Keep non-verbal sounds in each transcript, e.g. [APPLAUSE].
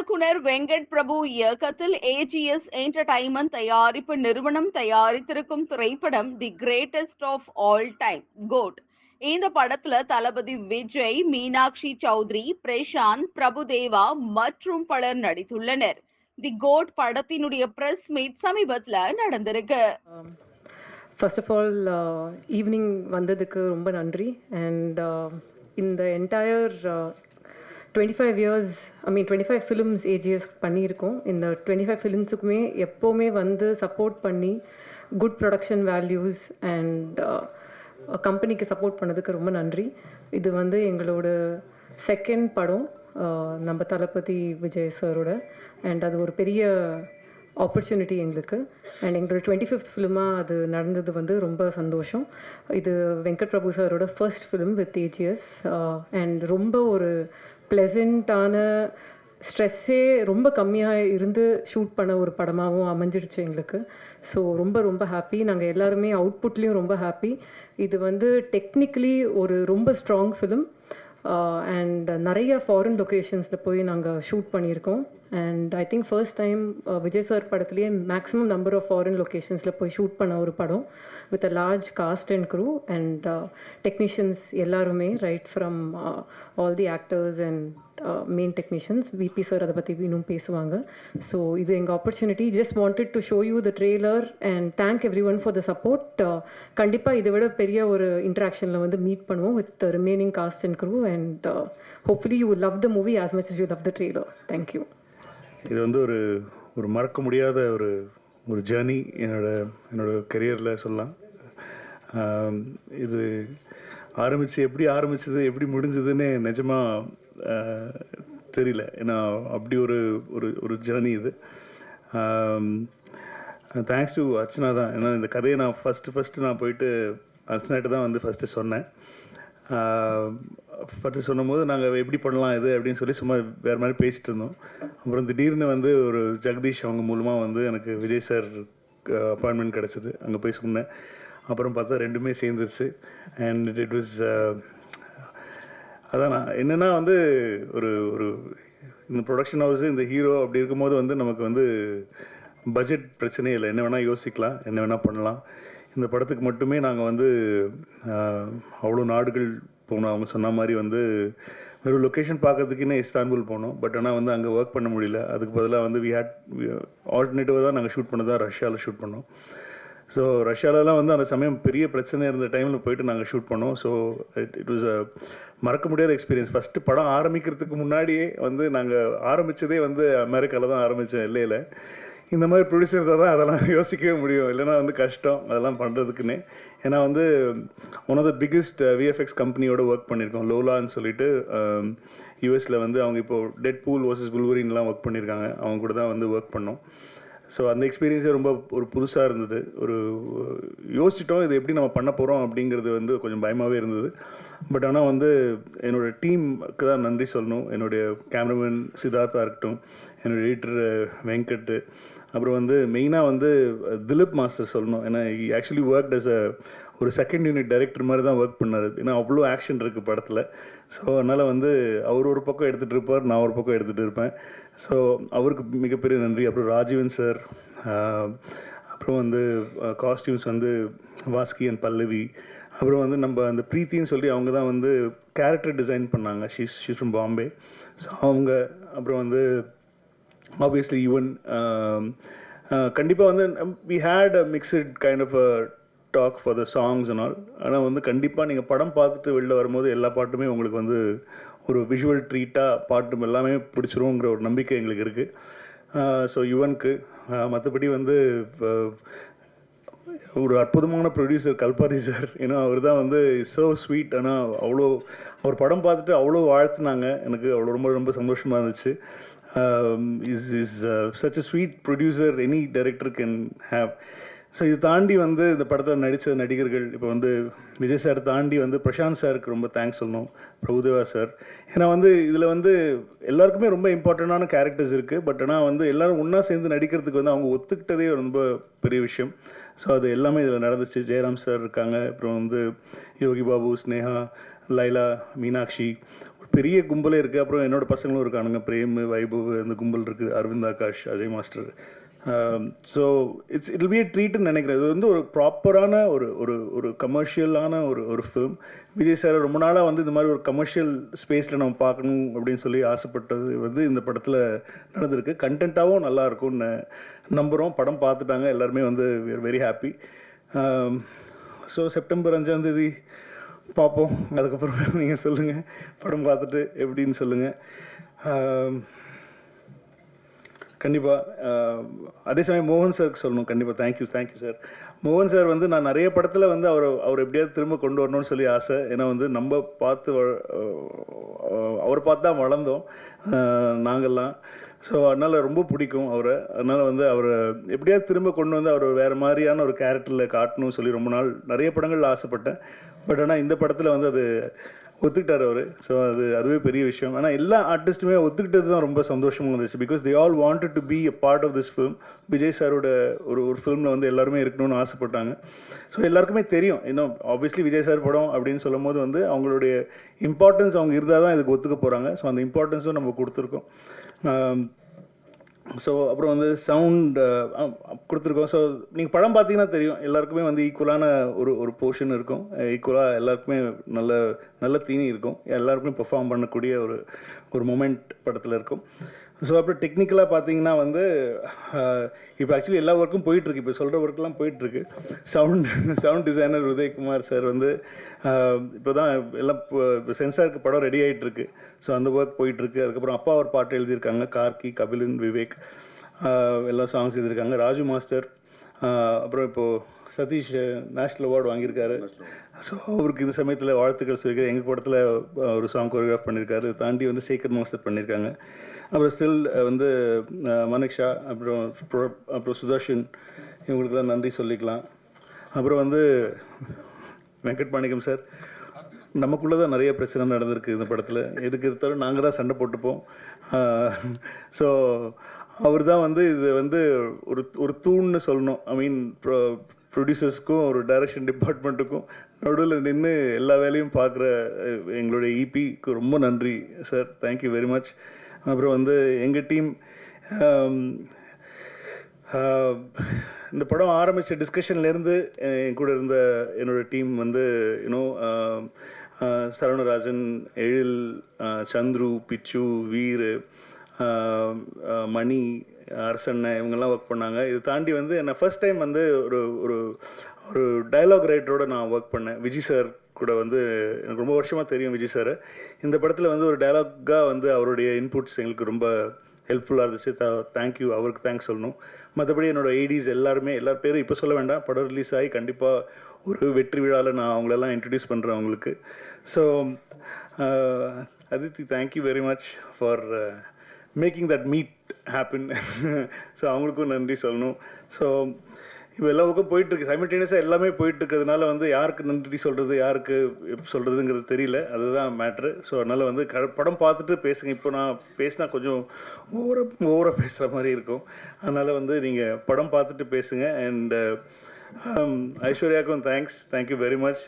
இயக்குனர் வெங்கட் பிரபு இயக்கத்தில் AGS entertainment தயாரிப்பு நிறுவனம் தயாரித்திருக்கும் திரைப்படம் the greatest of all time GOAT இந்த படத்துல தளபதி விஜய் மீனாட்சி சௌத்ரி பிரசாந்த் பிரபுதேவா மற்றும் பலர் நடித்துள்ளனர். தி கோட் படத்தினுடைய பிரஸ் மீட் சமீபத்துல நடந்திருக்கு. ஃபர்ஸ்ட் ஆஃப் ஆல் ஈவினிங் வந்ததுக்கு ரொம்ப நன்றி. அண்ட் uh, இந்த entire twenty five years I mean twenty five films AGS பண்ணியிருக்கோம். இந்த டுவெண்ட்டி ஃபைவ் ஃபிலிம்ஸுக்குமே எப்போவுமே வந்து சப்போர்ட் பண்ணி குட் ப்ரொடக்ஷன் வேல்யூஸ் அண்ட் கம்பெனிக்கு சப்போர்ட் பண்ணதுக்கு ரொம்ப நன்றி. இது வந்து எங்களோட செகண்ட் படம் uh, நம்ம தளபதி விஜய் சாரோட. அண்ட் அது ஒரு பெரிய ஆப்பர்ச்சுனிட்டி எங்களுக்கு. அண்ட் எங்களோட டுவெண்ட்டி ஃபிஃப்த் ஃபிலிமாக அது நடந்தது வந்து ரொம்ப சந்தோஷம். இது வெங்கட் பிரபு சாரோட first film with AGS and ரொம்ப ஒரு ப்ளெசண்ட்டான ஸ்ட்ரெஸ்ஸே ரொம்ப கம்மியாக இருந்து ஷூட் பண்ண ஒரு படமாகவும் அமைஞ்சிடுச்சு எங்களுக்கு. ஸோ ரொம்ப ரொம்ப ஹாப்பி நாங்கள் எல்லாருமே அவுட்புட்லேயும் ரொம்ப ஹாப்பி இது வந்து டெக்னிக்கலி ஒரு ரொம்ப ஸ்ட்ராங் ஃபிலிம் அண்ட் நிறைய ஃபாரின் லொக்கேஷன்ஸில் போய் நாங்கள் ஷூட் பண்ணியிருக்கோம். And I think first time Vijay sir படத்துலேயே மேக்ஸிமம் நம்பர் ஆஃப் ஃபாரின் லொக்கேஷன்ஸில் போய் ஷூட் பண்ண ஒரு படம் with a large cast and crew and technicians எல்லாருமே right from all the actors and main technicians VP sir அதை பற்றி இன்னும் பேசுவாங்க. ஸோ இது எங்கள் opportunity just wanted to show you the trailer and thank everyone for the support கண்டிப்பாக இதை விட பெரிய ஒரு இன்ட்ராக்ஷனில் வந்து மீட் பண்ணுவோம் with remaining cast and crew and hopefully you love the movie as much you love the trailer thank you இது வந்து ஒரு ஒரு மறக்க முடியாத ஒரு ஒரு ஜேர்னி என்னோட என்னோட கெரியரில் சொல்லலாம். இது ஆரம்பித்து எப்படி ஆரம்பிச்சது எப்படி முடிஞ்சதுன்னு நிஜமாக தெரியல. ஏன்னா அப்படி ஒரு ஒரு ஒரு ஜேர்னி இது. தேங்க்ஸ் டு அர்ச்சனா தான். ஏன்னா இந்த கதையை நான் ஃபஸ்ட்டு ஃபஸ்ட்டு நான் போயிட்டு அர்ச்சனாட்டு தான் வந்து ஃபஸ்ட்டு சொன்னேன். ஃபஸ்ட்டு சொன்னபோது நாங்கள் எப்படி பண்ணலாம் இது அப்படின்னு சொல்லி சும்மா வேறு மாதிரி பேசிட்டு இருந்தோம். அப்புறம் திடீர்னு வந்து ஒரு ஜெகதீஷ் அவங்க மூலமாக வந்து எனக்கு விஜய் சார் அப்பாயின்மெண்ட் கிடச்சிது. அங்கே போய் சொன்னேன். அப்புறம் பார்த்தா ரெண்டுமே சேர்ந்துருச்சு. அண்ட் இட் வாஸ் அதான் என்னென்னா வந்து ஒரு ஒரு இந்த ப்ரொடக்ஷன் ஹவுஸ் இந்த ஹீரோ அப்படி இருக்கும்போது வந்து நமக்கு வந்து பட்ஜெட் பிரச்சனையே இல்லை. என்ன வேணால் யோசிக்கலாம். என்ன வேணால் பண்ணலாம். இந்த படத்துக்கு மட்டுமே நாங்கள் வந்து அவ்வளோ நாடுகள் போனோம். அவங்க சொன்ன மாதிரி வந்து வெறும் லொக்கேஷன் பார்க்கறதுக்குன்னு இஸ்தான்புல் போனோம். பட் ஆனால் வந்து அங்கே ஒர்க் பண்ண முடியல. அதுக்கு பதிலாக வந்து வி ஹேட் ஆல்டர்னேட்டிவாக தான் நாங்கள் ஷூட் பண்ணதாக ரஷ்யாவில் ஷூட் பண்ணோம். ஸோ ரஷ்யாவிலலாம் வந்து அந்த சமயம் பெரிய பிரச்சனை இருந்த டைமில் போயிட்டு நாங்கள் ஷூட் பண்ணோம். So it it was a மறக்க முடியாத எக்ஸ்பீரியன்ஸ் ஃபஸ்ட்டு படம் ஆரம்பிக்கிறதுக்கு முன்னாடியே வந்து நாங்கள் ஆரம்பித்ததே வந்து அமெரிக்காவில் தான் ஆரம்பித்தோம் எல்லையில். இந்த மாதிரி ப்ரொடியூசர் தான் அதெல்லாம் [LAUGHS] யோசிக்கவே முடியும். இல்லைன்னா வந்து கஷ்டம். அதெல்லாம் பண்ணுறதுக்குன்னே ஏன்னா வந்து one of the biggest VFX கம்பெனியோட ஒர்க் பண்ணியிருக்கோம் லோலான்னு சொல்லிட்டு um, யூஎஸில் வந்து அவங்க இப்போ டெட் பூல் வர்சஸ் புல்வரின்லாம் ஒர்க் பண்ணியிருக்காங்க அவங்க கூட தான் வந்து ஒர்க் பண்ணோம். ஸோ அந்த எக்ஸ்பீரியன்ஸே ரொம்ப ஒரு புதுசாக இருந்தது. ஒரு uh, யோசிச்சிட்டோம் இது எப்படி நம்ம பண்ண போகிறோம் அப்படிங்கிறது வந்து கொஞ்சம் பயமாகவே இருந்தது. பட் ஆனால் வந்து என்னோடய டீமுக்கு தான் நன்றி சொல்லணும். என்னுடைய கேமராமேன் சித்தார்த்தா இருக்கட்டும் என்னுடைய எடிட்டர் uh, வெங்கட் அப்புறம் வந்து மெயினாக வந்து திலீப் மாஸ்டர் சொல்லணும். ஏன்னா ஆக்சுவலி ஒர்க் அஸ் அ ஒரு செகண்ட் யூனிட் டைரக்டர் மாதிரி தான் ஒர்க் பண்ணார். ஏன்னா அவ்வளோ ஆக்ஷன் இருக்குது படத்தில். ஸோ அதனால் வந்து அவர் ஒரு பக்கம் எடுத்துகிட்டு இருப்பார் நான் ஒரு பக்கம் எடுத்துகிட்டு இருப்பேன். ஸோ அவருக்கு மிகப்பெரிய நன்றி. அப்புறம் ராஜீவன் சார் அப்புறம் வந்து காஸ்டியூம்ஸ் வந்து வாஸ்கி அண்ட் பல்லவி. அப்புறம் வந்து நம்ம அந்த ப்ரீத்தின்னு சொல்லி அவங்க தான் வந்து கேரக்டர் டிசைன் பண்ணாங்க. She's she's from Bombay so அவங்க அப்புறம் வந்து ஆப்வியஸ்லி ஈவன் கண்டிப்பாக வந்து we had a mixed kind of a talk for the songs and all ஆனால் வந்து கண்டிப்பாக நீங்கள் படம் பார்த்துட்டு வெளில வரும்போது எல்லா பாட்டுமே உங்களுக்கு வந்து ஒரு விஷுவல் ட்ரீட்டாக பாட்டும் எல்லாமே பிடிச்சிருங்கிற ஒரு நம்பிக்கை எங்களுக்கு இருக்குது ஸோ யுவனுக்கு மற்றபடி வந்து ஒரு அற்புதமான ப்ரொடியூசர் கல்பாதி சார். ஏன்னா அவர் தான் வந்து சோ ஸ்வீட் ஆனால் அவ்வளோ அவர் படம் பார்த்துட்டு அவ்வளோ வாழ்த்துனாங்க. எனக்கு அவ்வளோ ரொம்ப ரொம்ப சந்தோஷமாக இருந்துச்சு. Is is such a sweet producer any director can have so இது தாண்டி வந்து இந்த படத்தில் நடித்த நடிகர்கள் இப்போ வந்து விஜய் சார் தாண்டி வந்து பிரசாந்த் சாருக்கு ரொம்ப தேங்க்ஸ் சொல்லணும் பிரபுதேவா சார். ஏன்னா வந்து இதில் வந்து எல்லாருக்குமே ரொம்ப இம்பார்ட்டண்ட்டான கேரக்டர்ஸ் இருக்குது பட் ஆனால் வந்து எல்லாரும் ஒன்றா சேர்ந்து நடிக்கிறதுக்கு வந்து அவங்க ஒத்துக்கிட்டதே ரொம்ப பெரிய விஷயம். ஸோ அது எல்லாமே இதில் நடந்துச்சு. ஜெயராம் சார் இருக்காங்க. அப்புறம் வந்து யோகி பாபு ஸ்னேகா லைலா மீனாட்சி. பெரிய கும்பலே இருக்குது அப்புறம் என்னோட பசங்களும் இருக்கானுங்க. பிரேம் வைபவ் அந்த கும்பல் இருக்குது Arvind Akash Ajay master. So it's it be ட்ரீட்னு நினைக்கிறேன். இது வந்து ஒரு ப்ராப்பரான ஒரு ஒரு ஒரு கமர்ஷியலான ஒரு ஒரு ஃபிலிம் விஜய் சார் ரொம்ப நாளாக வந்து இந்த மாதிரி ஒரு கமர்ஷியல் ஸ்பேஸில் நம்ம பார்க்கணும் அப்படின்னு சொல்லி ஆசைப்பட்டது வந்து இந்த படத்தில் நடந்திருக்கு. கண்டென்ட்டாகவும் நல்லாயிருக்கும்னு நம்புகிறோம் படம் பார்த்துட்டாங்க. எல்லாருமே வந்து வெரி ஹாப்பி ஸோ செப்டம்பர் அஞ்சாந்தேதி பார்ப்போம். அதுக்கப்புறம் [LAUGHS] நீங்கள் சொல்லுங்கள் படம் பார்த்துட்டு எப்படின்னு சொல்லுங்கள் கண்டிப்பாக அதே சமயம் மோகன் சாருக்கு சொல்லணும். கண்டிப்பாக thank you thank you sir மோகன் சார் வந்து நான் நிறைய படத்தில் வந்து அவர் அவர் எப்படியாவது திரும்ப கொண்டு வரணும்னு சொல்லி ஆசை. ஏன்னா வந்து நம்ம பார்த்து வ- அவர் பார்த்து தான் வளர்ந்தோம். நாங்கள்லாம். ஸோ அதனால் ரொம்ப பிடிக்கும் அவரை. அதனால் வந்து அவரை எப்படியாவது திரும்ப கொண்டு வந்து அவர் வேறு மாதிரியான ஒரு கேரக்டரில் காட்டணும்னு சொல்லி ரொம்ப நாள் நிறைய படங்களில் ஆசைப்பட்டேன். பட் ஆனால் இந்த படத்தில் வந்து அது ஒத்துக்கிட்டார் அவர். ஸோ அது அதுவே பெரிய விஷயம். ஆனால் எல்லா ஆர்டிஸ்ட்டுமே ஒத்துக்கிட்டது தான் ரொம்ப சந்தோஷமாக இருந்துச்சு. Because they all wanted to be a part of this film Vijay சாரோட ஒரு ஒரு ஃபிலிமில் வந்து எல்லாருமே இருக்கணும்னு ஆசைப்பட்டாங்க. ஸோ எல்லாருக்குமே தெரியும். இன்னும் ஆப்வியஸ்லி விஜய் சார் படம் அப்படின்னு சொல்லும் போது வந்து அவங்களுடைய இம்பார்ட்டன்ஸ் அவங்க இருந்தால் தான் இதுக்கு ஒத்துக்க போகிறாங்க ஸோ அந்த இம்பார்ட்டன்ஸும் நம்ம கொடுத்துருக்கோம். ஸோ அப்புறம் வந்து சவுண்ட் uh, கொடுத்துருக்கோம். ஸோ நீங்கள் படம் பார்த்தீங்கன்னா தெரியும். எல்லாருக்குமே வந்து ஈக்குவலான ஒரு ஒரு போர்ஷன் இருக்கும். ஈக்குவலாக எல்லாருக்குமே நல்ல நல்ல தீனி இருக்கும். எல்லாருக்குமே பெர்ஃபார்ம் பண்ணக்கூடிய ஒரு ஒரு மூமெண்ட் படத்தில் இருக்கும். ஸோ அப்புறம் டெக்னிக்கலாக பார்த்தீங்கன்னா வந்து இப்போ ஆக்சுவலி எல்லா ஒர்க்கும் போயிட்டுருக்கு. இப்போ சொல்கிற ஒர்க்கெலாம் போயிட்டுருக்கு. Sound sound designer Udayakumar sir வந்து இப்போ தான் எல்லாம் இப்போ சென்சாருக்கு படம் ரெடி ஆகிட்டுருக்கு ஸோ அந்த ஒர்க் போயிட்டுருக்கு. அதுக்கப்புறம் அப்பா ஒரு பாட்டு எழுதியிருக்காங்க. கார்கி கபிலன் விவேக் எல்லா எல்லாம் சாங்ஸ் எழுதியிருக்காங்க. ராஜு மாஸ்டர் அப்புறம் இப்போது சதீஷ் நேஷ்னல் அவார்டு வாங்கியிருக்காரு. ஸோ அவருக்கு இந்த சமயத்தில் வாழ்த்துக்கள் சொல்லியிருக்காரு எங்கள் படத்தில் ஒரு சாங் கோரியோகிராஃப் பண்ணியிருக்காரு. தாண்டி வந்து சேகர் மாஸ்டர் பண்ணியிருக்காங்க. அப்புறம் ஸ்டில் வந்து மனிஷா அப்புறம் அப்புறம் சுதர்ஷன் இவங்களுக்குலாம் நன்றி சொல்லிக்கலாம். அப்புறம் வந்து வெங்கட் மாணிக்கம் சார் நமக்குள்ளே தான் நிறைய பிரச்சனை நடந்திருக்கு இந்த படத்தில். எதுக்கு தவிர நாங்கள் தான் சண்டை போட்டுப்போம். ஸோ அவர் தான் வந்து இது வந்து ஒரு ஒரு தூண்னு சொல்லணும். ஐ மீன் ப்ரொடியூசர்ஸ்க்கும் ஒரு டைரக்ஷன் டிபார்ட்மெண்ட்டுக்கும் நடுவில் நின்று எல்லா வேலையும் பார்க்குற எங்களுடைய e இபிக்கு ரொம்ப நன்றி சார் தேங்க்யூ வெரி மச் அப்புறம் வந்து எங்கள் டீம் இந்த படம் ஆரம்பித்த டிஸ்கஷன்லேருந்து என் கூட இருந்த என்னோட டீம் வந்து யூனோ சரவணராஜன் எழில் சந்துரு பிச்சு வீர் மணி அரசண்ண இவங்கெல்லாம் ஒர்க் பண்ணாங்க. இது தாண்டி வந்து என்ன ஃபர்ஸ்ட் டைம் வந்து ஒரு ஒரு ஒரு டைலாக் ரைட்டரோட நான் ஒர்க் பண்ணேன். விஜய் சார் கூட வந்து எனக்கு ரொம்ப வருஷமாக தெரியும் விஜய் சார் இந்த படத்தில் வந்து ஒரு டைலாக்காக வந்து அவருடைய இன்புட்ஸ் எங்களுக்கு ரொம்ப ஹெல்ப்ஃபுல்லாக இருந்துச்சு. த தேங்க்யூ அவருக்கு தேங்க்ஸ் சொல்லணும். மற்றபடி என்னோட ஐடிஸ் எல்லாருமே எல்லா பேரும் இப்போ சொல்ல வேண்டாம். படம் ரிலீஸ் ஆகி கண்டிப்பாக ஒரு வெற்றி விழாவில் நான் அவங்களெல்லாம் இன்ட்ரடியூஸ் பண்ணுறேன் அவங்களுக்கு. So Aditi thank you very much for making that meet happen so அவங்களுக்கும் நன்றி சொல்லணும். ஸோ இப்போ எல்லா பக்கம் போயிட்டுருக்கு சைமல்டேனியஸாக எல்லாமே போயிட்டு இருக்கிறதுனால வந்து யாருக்கு நன்றி சொல்கிறது யாருக்கு சொல்கிறதுங்கிறது தெரியல. அதுதான் மேட்ரு ஸோ அதனால் வந்து க படம் பார்த்துட்டு பேசுங்க. இப்போ நான் பேசினா கொஞ்சம் ஓவராக ஓவராக பேசுகிற மாதிரி இருக்கும். அதனால் வந்து நீங்கள் படம் பார்த்துட்டு பேசுங்க. And ஐஸ்வர்யாவுக்கும் thanks thank you very much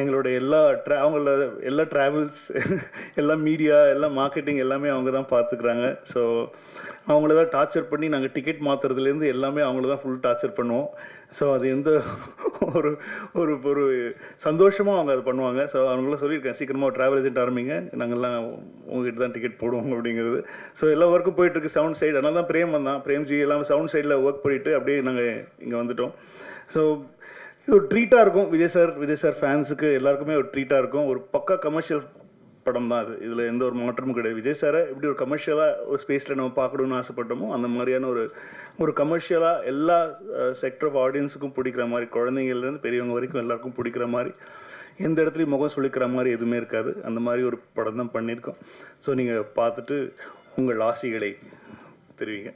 எங்களோட எல்லா ட்ரா அவங்கள எல்லா ட்ராவல்ஸ் எல்லாம் மீடியா எல்லாம் மார்க்கெட்டிங் எல்லாமே அவங்க தான் பார்த்துக்குறாங்க ஸோ அவங்கள தான் டார்ச்சர் பண்ணி நாங்கள் டிக்கெட் மாற்றுறதுலேருந்து எல்லாமே அவங்கள தான் ஃபுல் டார்ச்சர் பண்ணுவோம். ஸோ அது எந்த [LAUGHS] ஒரு ஒரு ஒரு சந்தோஷமாக அவங்க அதை பண்ணுவாங்க. ஸோ அவங்களாம் சொல்லியிருக்கேன் சீக்கிரமாக ட்ராவல் ஏஜென்ட் ஆரம்பிங்க. நாங்கள்லாம் உங்ககிட்ட தான் டிக்கெட் போடுவோம் அப்படிங்கிறது. ஸோ எல்லா ஒர்க்கும் போயிட்டுருக்கு சவுண்ட் சைடு அதனால தான் பிரேம் வந்தான். பிரேம்ஜி எல்லாம் சவுண்ட் சைடில் ஒர்க் பண்ணிட்டு அப்படியே நாங்கள் இங்கே வந்துட்டோம். ஸோ இது ஒரு ட்ரீட்டாக இருக்கும். விஜய் சார் விஜய் சார் ஃபேன்ஸுக்கு எல்லாருக்குமே ஒரு ட்ரீட்டாக இருக்கும். ஒரு பக்கா கமர்ஷியல் படம் தான் அது. இதில் எந்த ஒரு மாற்றமும் கிடையாது. விஜய் சாரை இப்படி ஒரு கமர்ஷியலாக ஒரு ஸ்பேஸில் நம்ம பார்க்கணும்னு ஆசைப்பட்டோமோ அந்த மாதிரியான ஒரு ஒரு கமர்ஷியலாக எல்லா செக்டர் ஆஃப் ஆடியன்ஸுக்கும் பிடிக்கிற மாதிரி குழந்தைங்கள்லேருந்து பெரியவங்க வரைக்கும் எல்லாருக்கும் பிடிக்கிற மாதிரி எந்த இடத்துலையும் முகம் சொல்லிக்கிற மாதிரி எதுவுமே இருக்காது. அந்த மாதிரி ஒரு படம் தான் பண்ணியிருக்கோம். ஸோ நீங்கள் பார்த்துட்டு உங்கள் ஆசைகளை தெரிவிங்க.